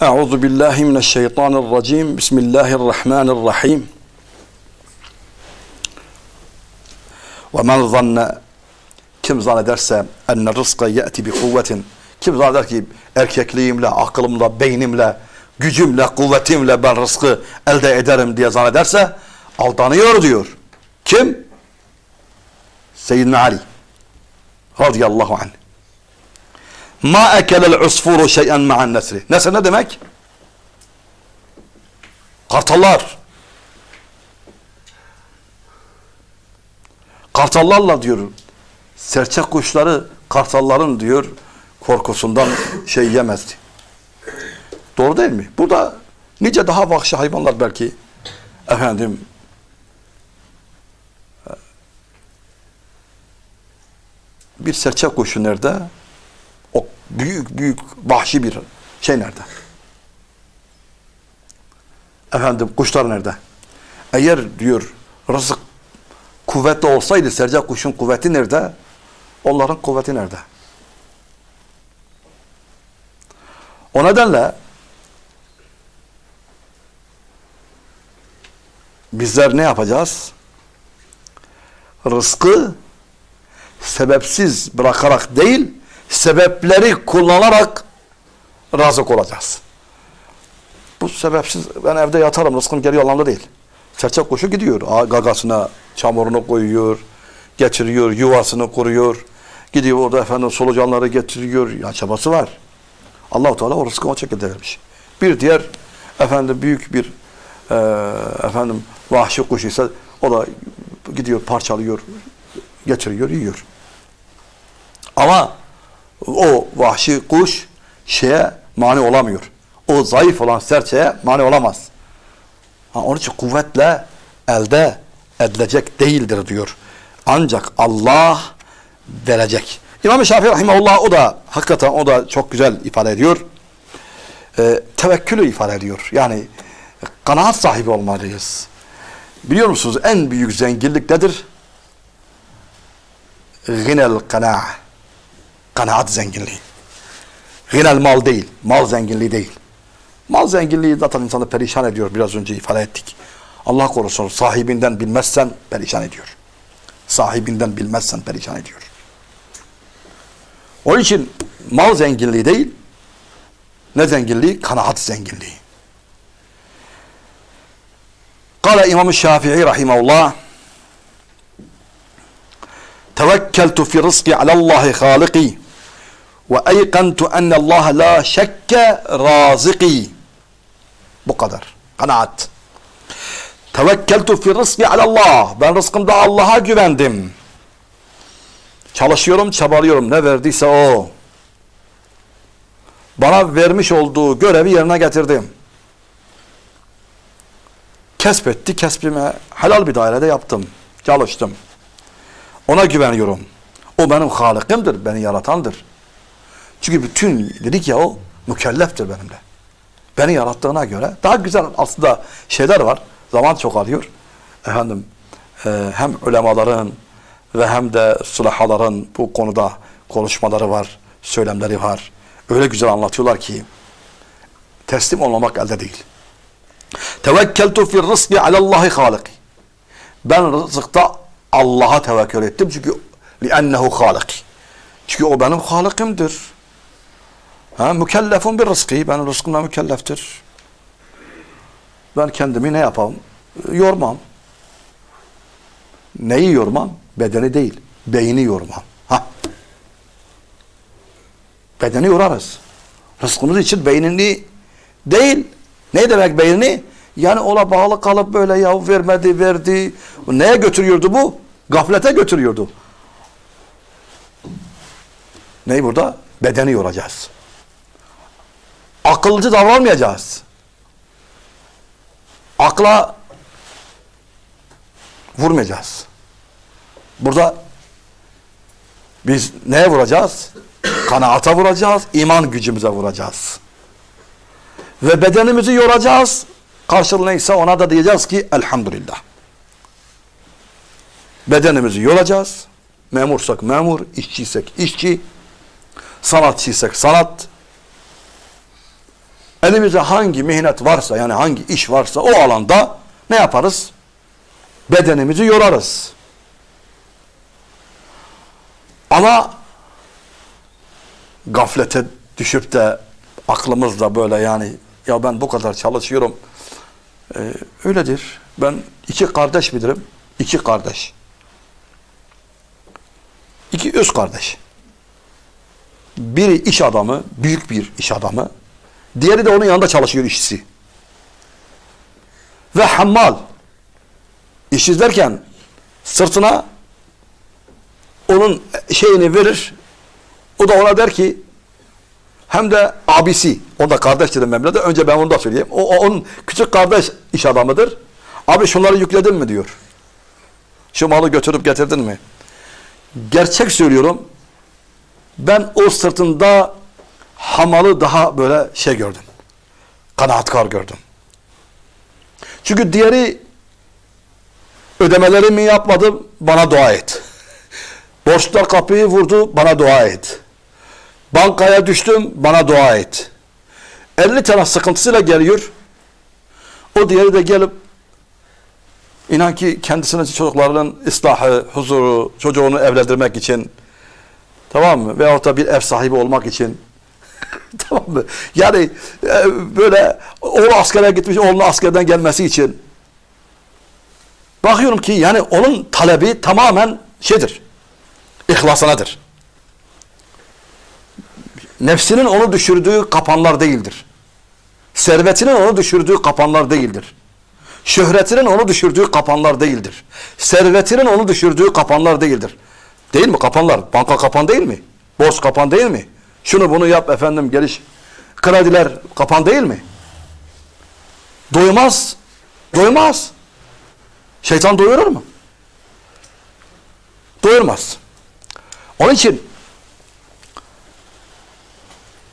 Euzu billahi mineşşeytanirracim. Bismillahirrahmanirrahim. Ve men zanne kim zannederse enne rızka ye'ti bi kuvvetin kim zanneder ki erkekliğimle, aklımla, beynimle, gücümle, kuvvetimle ben rızkı elde ederim diye zannederse aldanıyor diyor. Kim? Seyyidina Ali radıyallahu anh. Ma ekelel usfuru şey'en ma'an nesri. Nesr ne demek? Kartallar. Kartallarla diyor. Serçe kuşları kartalların diyor korkusundan şey yemezdi. Doğru değil mi? Burada nice daha vahşi hayvanlar belki efendim bir serçe kuşu nerede? O büyük büyük vahşi bir şey nerede? Efendim kuşlar nerede? Eğer diyor rızık kuvvetli olsaydı serçe kuşun kuvveti nerede? Onların kuvveti nerede? O nedenle bizler ne yapacağız? Rızkı sebepsiz bırakarak değil, sebepleri kullanarak razık olacağız. Bu sebepsiz, ben evde yatarım, rızkım geliyor anlamda değil. Serçe kuşu gidiyor, gagasına çamurunu koyuyor, getiriyor, yuvasını kuruyor, gidiyor orada efendim solucanları getiriyor, ya çabası var. allah Teala o rızkı o şekilde vermiş. Bir diğer efendim büyük bir e, efendim vahşi kuş ise o da gidiyor parçalıyor, getiriyor, yiyor. Ama o vahşi kuş şeye mani olamıyor. O zayıf olan serçeye mani olamaz. Ha, onun için kuvvetle elde edilecek değildir diyor. Ancak Allah verecek. İmam-ı Şafii Rahimahullah o da hakikaten o da çok güzel ifade ediyor. Ee, tevekkülü ifade ediyor. Yani kanaat sahibi olmalıyız. Biliyor musunuz en büyük zenginlik nedir? Ginel kana. Kanaat zenginliği. Ginel mal değil. Mal zenginliği değil. Mal zenginliği zaten insanı perişan ediyor. Biraz önce ifade ettik. Allah korusun sahibinden bilmezsen perişan ediyor. Sahibinden bilmezsen perişan ediyor. Onun için mal zenginliği değil, ne zenginliği? Kanaat zenginliği. Kale İmam-ı Şafii rahimahullah Tevekkeltu fi rızki alallahi haliki ve eykantu ennallaha la şekke raziki. Bu kadar. Kanaat. Tevekkeltu fi rızki alallah. Ben rızkımda Allah'a güvendim. Çalışıyorum, çabalıyorum. Ne verdiyse o. Bana vermiş olduğu görevi yerine getirdim. Kesbetti, kesbime helal bir dairede yaptım. Çalıştım. Ona güveniyorum. O benim halikimdir, beni yaratandır. Çünkü bütün dedik ya o mükelleftir benimle. Beni yarattığına göre daha güzel aslında şeyler var. Zaman çok alıyor. Efendim e, hem ulemaların ve hem de sulahaların bu konuda konuşmaları var, söylemleri var. Öyle güzel anlatıyorlar ki teslim olmamak elde değil. Tevekkeltu fi rızki alallahi haliki. Ben rızıkta Allah'a tevekkül ettim çünkü li'ennehu halik. Çünkü o benim halikimdir. Ha, mükellefun bir rızkı. Benim rızkımla mükelleftir. Ben kendimi ne yapalım? Yormam. Neyi yormam? Bedeni değil. Beyni yormam. Ha. Bedeni yorarız. Rızkımız için beynini değil. Ne demek beynini? Yani ona bağlı kalıp böyle ya vermedi verdi. Neye götürüyordu bu? Gaflete götürüyordu. Neyi burada? Bedeni yoracağız. Akılcı davranmayacağız. Akla vurmayacağız. Burada biz neye vuracağız? Kanaata vuracağız, iman gücümüze vuracağız. Ve bedenimizi yoracağız. Karşılığı neyse ona da diyeceğiz ki elhamdülillah. Bedenimizi yoracağız. Memursak memur, işçiysek işçi, sanatçıysak sanat. Elimizde hangi mihnet varsa yani hangi iş varsa o alanda ne yaparız? Bedenimizi yorarız. Ama gaflete düşüp de aklımızla böyle yani ya ben bu kadar çalışıyorum. Ee, öyledir. Ben iki kardeş bilirim. İki kardeş. İki öz kardeş. Biri iş adamı, büyük bir iş adamı. Diğeri de onun yanında çalışıyor işçisi. Ve hammal. İş izlerken sırtına onun şeyini verir. O da ona der ki hem de abisi, o da kardeş dedim ben de. Önce ben onu da söyleyeyim. O, o onun küçük kardeş iş adamıdır. Abi şunları yükledin mi diyor. Şu malı götürüp getirdin mi? Gerçek söylüyorum. Ben o sırtında hamalı daha böyle şey gördüm. Kanaatkar gördüm. Çünkü diğeri ödemelerimi yapmadım bana dua et. Borçlar kapıyı vurdu bana dua et. Bankaya düştüm bana dua et. 50 tane sıkıntısıyla geliyor. O diğeri de gelip inan ki kendisinin çocuklarının ıslahı, huzuru, çocuğunu evlendirmek için tamam mı? Veyahut da bir ev sahibi olmak için tamam mı? Yani e, böyle oğlu askere gitmiş, oğlunun askerden gelmesi için bakıyorum ki yani onun talebi tamamen şeydir. İhlasınadır. Nefsinin onu düşürdüğü kapanlar değildir. Servetinin onu düşürdüğü kapanlar değildir. Şöhretinin onu düşürdüğü kapanlar değildir. Servetinin onu düşürdüğü kapanlar değildir. Değil mi kapanlar? Banka kapan değil mi? Borç kapan değil mi? Şunu bunu yap efendim geliş. Krediler kapan değil mi? Doymaz. Doymaz. Şeytan doyurur mu? Doyurmaz. Onun için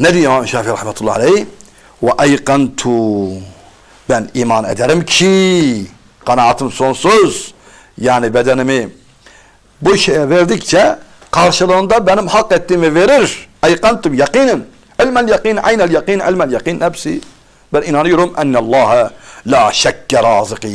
ne diyor İmam Şafii rahmetullahi aleyh? Ve aykantu ben iman ederim ki kanaatim sonsuz yani bedenimi bu şeye verdikçe karşılığında benim hak ettiğimi verir. Aykantum yakinim. Elmel yakin, aynel yakin, elmel yakin hepsi. Ben inanıyorum ennallâhe la şekke razıki.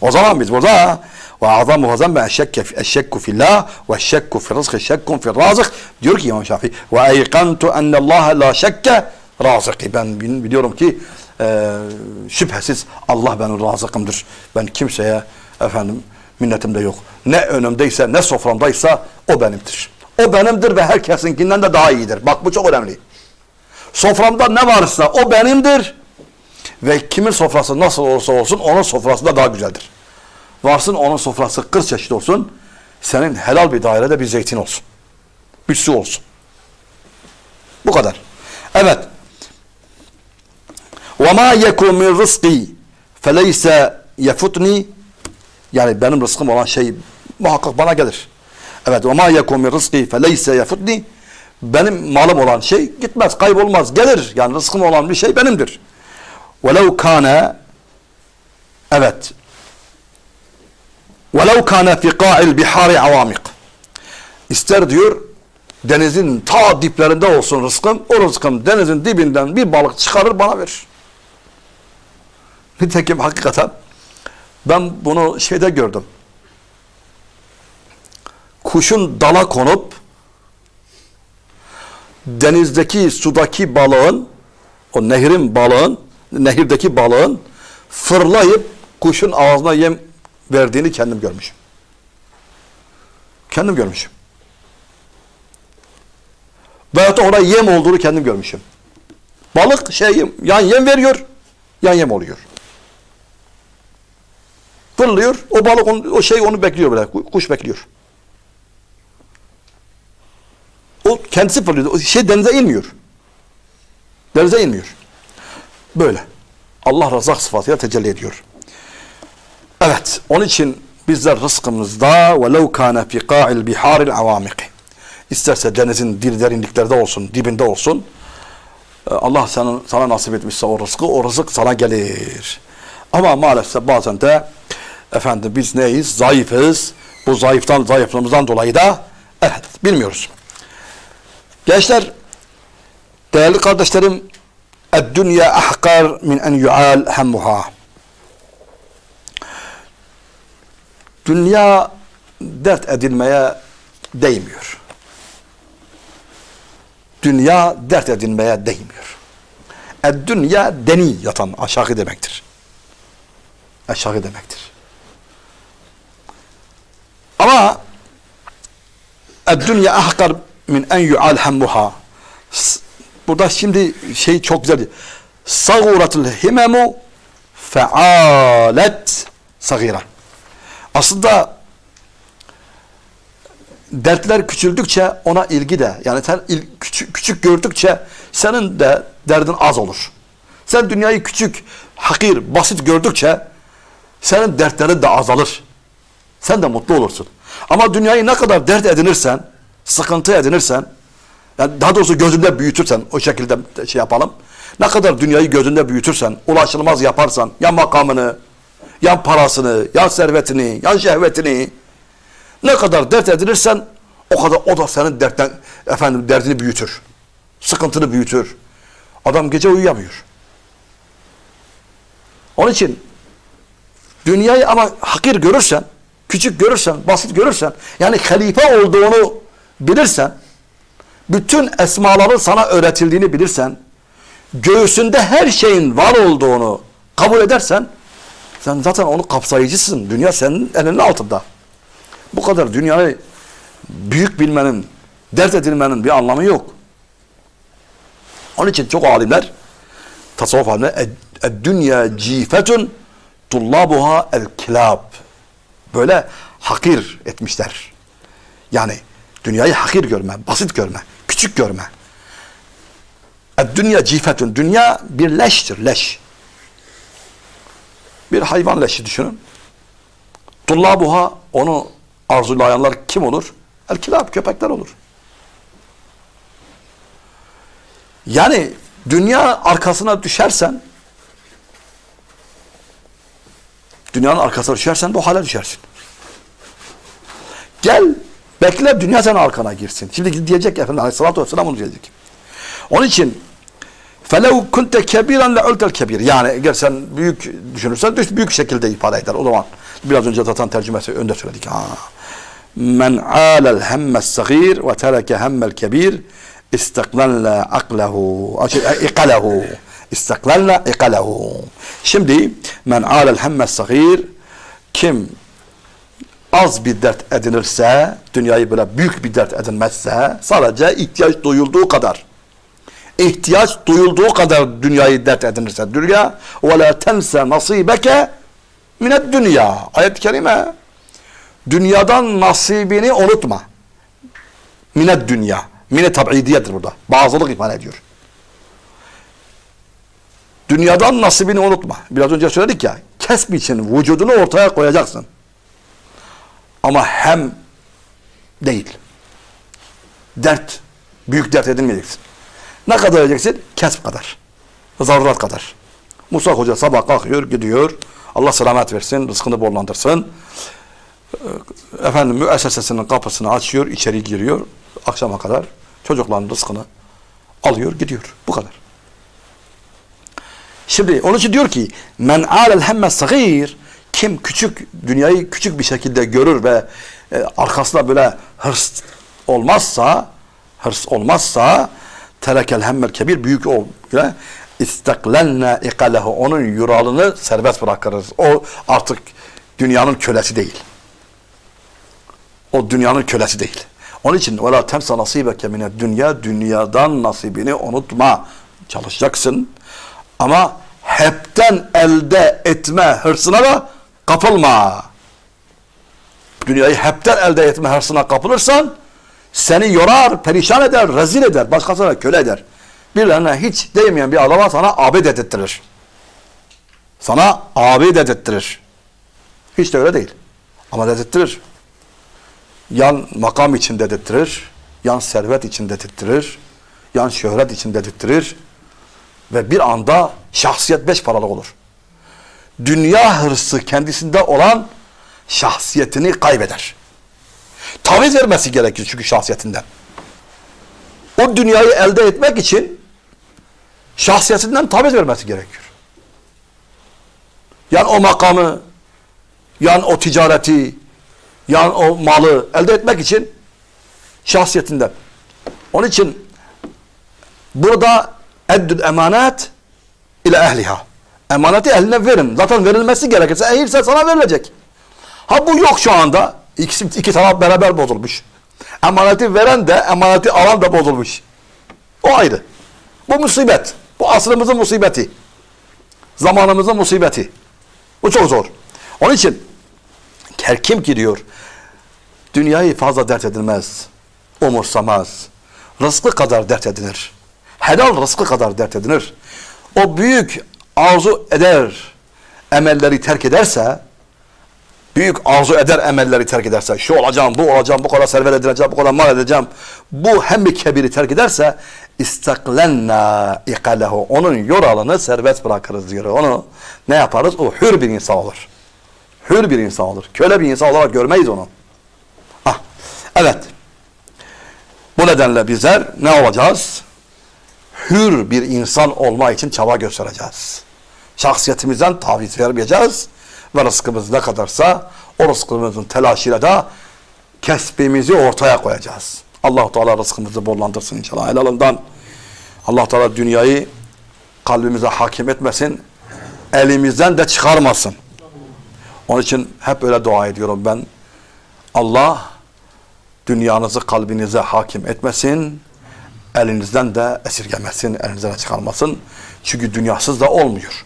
O zaman biz burada ve azamuhu zambe eşşekke eşşekku fillah ve eşşekku fi rızkı eşşekkun fi razık diyor ki İmam Şafii ve eykantu ennallâhe la şekke razıki. Ben biliyorum ki e, şüphesiz Allah benim razıkımdır. Ben kimseye efendim minnetim de yok. Ne önümdeyse ne soframdaysa o benimdir. O benimdir ve herkesinkinden de daha iyidir. Bak bu çok önemli. Soframda ne varsa o benimdir. Ve kimin sofrası nasıl olursa olsun onun sofrası da daha güzeldir. Varsın onun sofrası 40 çeşit olsun. Senin helal bir dairede bir zeytin olsun. Bir su olsun. Bu kadar. Evet. وَمَا يَكُمْ مِنْ رِزْقِي فَلَيْسَ يَفُتْنِي Yani benim rızkım olan şey muhakkak bana gelir. Evet. وَمَا يَكُمْ مِنْ رِزْقِي فَلَيْسَ يَفُتْنِي Benim malım olan şey gitmez, kaybolmaz, gelir. Yani rızkım olan bir şey benimdir. وَلَوْ كَانَ Evet. وَلَوْ كَانَ فِي قَاعِ الْبِحَارِ عَوَامِقٍ İster diyor denizin ta diplerinde olsun rızkım. O rızkım denizin dibinden bir balık çıkarır bana verir. Nitekim hakikaten ben bunu şeyde gördüm. Kuşun dala konup denizdeki sudaki balığın o nehrin balığın nehirdeki balığın fırlayıp kuşun ağzına yem verdiğini kendim görmüşüm. Kendim görmüşüm. Veyahut da ona yem olduğunu kendim görmüşüm. Balık şey yan yem veriyor, yan yem oluyor. Fırlıyor, o balık o şey onu bekliyor böyle, kuş bekliyor. O kendisi fırlıyor, o şey denize inmiyor. Denize inmiyor. Böyle. Allah razak sıfatıyla tecelli ediyor. Evet, onun için bizler rızkımızda وَلَوْ كَانَ فِي قَاعِ الْبِحَارِ الْعَوَامِقِ İsterse denizin derinliklerde olsun, dibinde olsun. Allah sana, sana nasip etmişse o rızkı, o rızık sana gelir. Ama maalesef bazen de efendim biz neyiz? Zayıfız. Bu zayıftan, zayıflığımızdan dolayı da evet bilmiyoruz. Gençler, değerli kardeşlerim, dünya ahkar min en yu'al hemmuha. Dünya dert edilmeye değmiyor. Dünya dert edilmeye değmiyor. Dünya deni yatan aşağı demektir. Aşağı demektir. Ama dünya ahkar min en yu'al hammuha. Burada şimdi şey çok güzel. Saguratul himemu fealet sagira. Aslında dertler küçüldükçe ona ilgi de yani sen il- küçük, küçük gördükçe senin de derdin az olur. Sen dünyayı küçük, hakir, basit gördükçe senin dertlerin de azalır. Sen de mutlu olursun. Ama dünyayı ne kadar dert edinirsen, sıkıntı edinirsen, yani daha doğrusu gözünde büyütürsen, o şekilde şey yapalım. Ne kadar dünyayı gözünde büyütürsen, ulaşılmaz yaparsan, ya makamını, ya parasını, ya servetini, ya şehvetini, ne kadar dert edinirsen, o kadar o da senin dertten, efendim derdini büyütür. Sıkıntını büyütür. Adam gece uyuyamıyor. Onun için dünyayı ama hakir görürsen, küçük görürsen, basit görürsen, yani halife olduğunu bilirsen, bütün esmaların sana öğretildiğini bilirsen, göğsünde her şeyin var olduğunu kabul edersen, sen zaten onu kapsayıcısın. Dünya senin elinin altında. Bu kadar dünyayı büyük bilmenin, dert edilmenin bir anlamı yok. Onun için çok alimler tasavvuf alimler dünya cifetun tullabuha el kilab böyle hakir etmişler. Yani dünyayı hakir görme, basit görme, küçük görme. Dünya cifetun. Dünya bir leştir, leş. Bir hayvan leşi düşünün. Tullabuha onu arzulayanlar kim olur? El kilab, köpekler olur. Yani dünya arkasına düşersen dünyanın arkasına düşersen bu hale düşersin. Gel bekle dünya senin arkana girsin. Şimdi diyecek Efendimiz Aleyhisselatü Vesselam onu diyecek. Onun için فَلَوْ كُنْتَ كَبِيرًا لَعُلْتَ الْكَبِيرِ Yani eğer sen büyük düşünürsen büyük şekilde ifade eder. O zaman biraz önce zaten tercümesi önde söyledik. Ha. Men alel hemmes sagir ve tereke hemmel kebir istiklalla aklehu ikalehu istiklalla ikalehu şimdi men alel hemmes sagir kim az bir dert edinirse dünyayı böyle büyük bir dert edinmezse sadece ihtiyaç duyulduğu kadar ihtiyaç duyulduğu kadar dünyayı dert edinirse dünya la tense nasibeke mined dünya ayet-i kerime dünyadan nasibini unutma. Minet dünya. Mine tab'idiyedir burada. Bazılık ifade ediyor. Dünyadan nasibini unutma. Biraz önce söyledik ya. Kesb için vücudunu ortaya koyacaksın. Ama hem değil. Dert. Büyük dert edinmeyeceksin. Ne kadar edeceksin? Kesb kadar. Zarurat kadar. Musa Hoca sabah kalkıyor, gidiyor. Allah selamet versin, rızkını bollandırsın efendim müessesesinin kapısını açıyor, içeri giriyor akşama kadar çocukların rızkını alıyor, gidiyor. Bu kadar. Şimdi onun için diyor ki men alel hemme sagir kim küçük dünyayı küçük bir şekilde görür ve e, arkasında böyle hırs olmazsa hırs olmazsa terekel hemmel kebir büyük ol istaklenna ikalehu onun yuralını serbest bırakırız. O artık dünyanın kölesi değil. O dünyanın kölesi değil. Onun için وَلَا تَمْسَ نَصِيبَكَ مِنَ dünya Dünyadan nasibini unutma. Çalışacaksın. Ama hepten elde etme hırsına da kapılma. Dünyayı hepten elde etme hırsına kapılırsan seni yorar, perişan eder, rezil eder, başkasına köle eder. Birilerine hiç değmeyen bir adama sana abid edettirir. Sana abid edettirir. Hiç de öyle değil. Ama dedettirir yan makam için dedirttirir, yan servet için dedirttirir, yan şöhret için dedirttirir ve bir anda şahsiyet beş paralık olur. Dünya hırsı kendisinde olan şahsiyetini kaybeder. Taviz vermesi gerekir çünkü şahsiyetinden. O dünyayı elde etmek için şahsiyetinden taviz vermesi gerekiyor. Yani o makamı, yani o ticareti, yani o malı elde etmek için şahsiyetinden. Onun için burada eddül emanet ile ehliha. Emaneti eline verin. Zaten verilmesi gerekirse ehilse sana verilecek. Ha bu yok şu anda. İkisi, iki taraf beraber bozulmuş. Emaneti veren de emaneti alan da bozulmuş. O ayrı. Bu musibet. Bu asrımızın musibeti. Zamanımızın musibeti. Bu çok zor. Onun için her kim ki diyor dünyayı fazla dert edilmez. Umursamaz. Rızkı kadar dert edinir. Helal rızkı kadar dert edinir. O büyük arzu eder emelleri terk ederse büyük arzu eder emelleri terk ederse şu olacağım, bu olacağım, bu kadar servet edileceğim, bu kadar mal edeceğim. Bu hem bir kebiri terk ederse istaklenna ikalehu. Onun yoralını serbest bırakırız diyor. Onu ne yaparız? O hür bir insan olur. Hür bir insan olur. Köle bir insan olarak görmeyiz onu. Ah, evet. Bu nedenle bizler ne olacağız? Hür bir insan olma için çaba göstereceğiz. Şahsiyetimizden taviz vermeyeceğiz. Ve rızkımız ne kadarsa o rızkımızın telaşıyla da kesbimizi ortaya koyacağız. allah Teala rızkımızı bollandırsın inşallah. Helalından allah Teala dünyayı kalbimize hakim etmesin. Elimizden de çıkarmasın. Onun için hep öyle dua ediyorum ben. Allah dünyanızı kalbinize hakim etmesin. Elinizden de esirgemesin, elinizden de çıkarmasın. Çünkü dünyasız da olmuyor.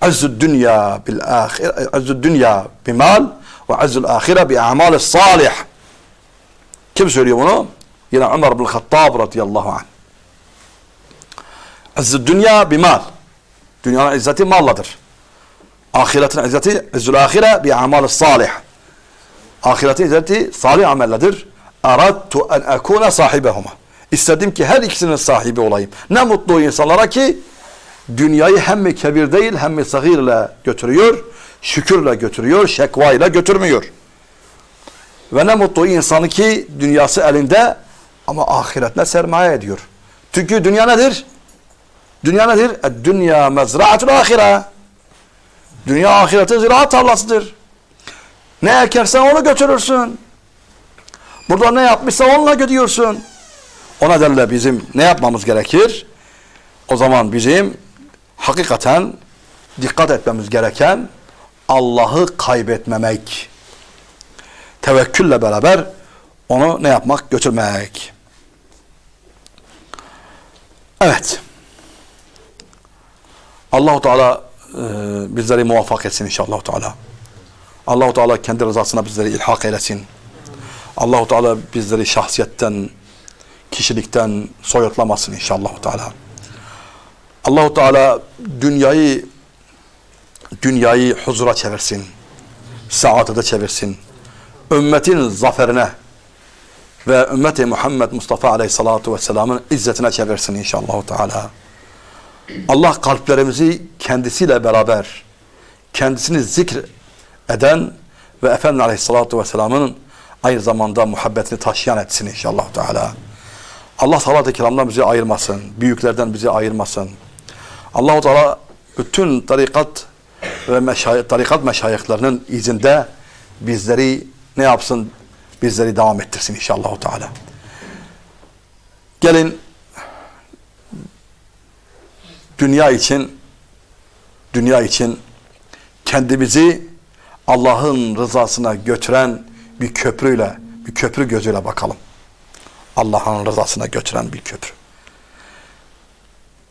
Azzü dünya bil ahir, azzü dünya bimal ve azzül ahire bi a'mal salih. Kim söylüyor bunu? Yine Ömer bin Hattab radıyallahu anh. Azzü dünya bimal. Dünyanın izzeti malladır. Ahiretin izzeti izzül ahire bi a'mal salih. Ahiretin izzeti salih amelledir. Aradtu en ekune sahibehuma. İstedim ki her ikisinin sahibi olayım. Ne mutlu insanlara ki dünyayı hem mi kebir değil hem mi sahirle götürüyor, şükürle götürüyor, şekvayla götürmüyor. Ve ne mutlu insanı ki dünyası elinde ama ahiretine sermaye ediyor. Çünkü dünya nedir? Dünya nedir? Dünya mezra'atul ahire. Dünya ahiretin ziraat tarlasıdır. Ne ekersen onu götürürsün. Burada ne yapmışsa onunla gidiyorsun. O nedenle bizim ne yapmamız gerekir? O zaman bizim hakikaten dikkat etmemiz gereken Allah'ı kaybetmemek. Tevekkülle beraber onu ne yapmak? Götürmek. Evet. Allahu Teala e, bizleri muvaffak etsin inşallah Teala. Allahu Teala kendi rızasına bizleri ilhak eylesin. Allahu Teala bizleri şahsiyetten, kişilikten soyutlamasın inşallah Teala. Allahu Teala dünyayı dünyayı huzura çevirsin. Saadete çevirsin. Ümmetin zaferine ve ümmeti Muhammed Mustafa Aleyhissalatu vesselam'ın izzetine çevirsin inşallah Teala. Allah kalplerimizi kendisiyle beraber kendisini zikr eden ve Efendimiz Aleyhissalatu vesselam'ın aynı zamanda muhabbetini taşıyan etsin inşallah Teala. Allah salat-ı bizi ayırmasın. Büyüklerden bizi ayırmasın. Allahu Teala bütün tarikat ve meşayih, tarikat meşayihlerinin izinde bizleri ne yapsın? Bizleri devam ettirsin inşallah Teala. Gelin dünya için dünya için kendimizi Allah'ın rızasına götüren bir köprüyle, bir köprü gözüyle bakalım. Allah'ın rızasına götüren bir köprü.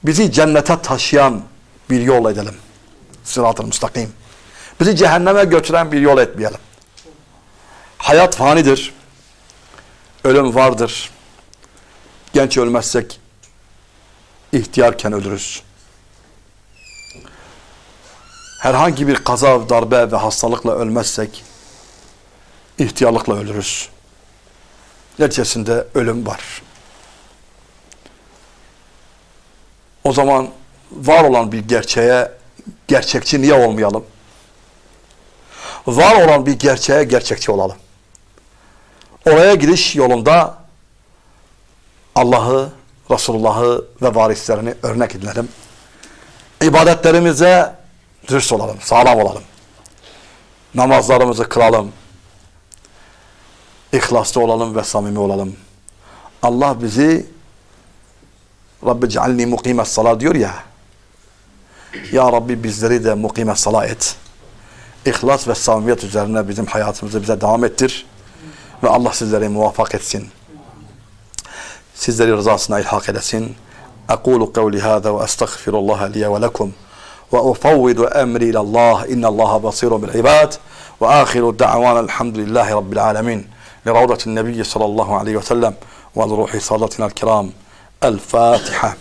Bizi cennete taşıyan bir yol edelim. Sırat-ı müstakim. Bizi cehenneme götüren bir yol etmeyelim. Hayat fanidir. Ölüm vardır. Genç ölmezsek ihtiyarken ölürüz. Herhangi bir kaza, darbe ve hastalıkla ölmezsek ihtiyarlıkla ölürüz. Neticesinde ölüm var. O zaman var olan bir gerçeğe gerçekçi niye olmayalım? Var olan bir gerçeğe gerçekçi olalım. Oraya giriş yolunda Allah'ı, Resulullah'ı ve varislerini örnek edinelim. İbadetlerimize dürüst olalım, sağlam olalım. Namazlarımızı kılalım. İhlaslı olalım ve samimi olalım. Allah bizi Rabbi cealni mukimet salat diyor ya. Ya Rabbi bizleri de mukimet salat et. İhlas ve samimiyet üzerine bizim hayatımızı bize devam ettir. Ve Allah sizleri muvaffak etsin. Sizleri rızasına ilhak edesin. أقول قولي هذا وأستغفر الله لي ولكم وأفوض أمري إلى الله إن الله بصير بالعباد وآخر دعوانا الحمد لله رب العالمين لروضة النبي صلى الله عليه وسلم ولروح صادتنا الكرام. الفاتحة.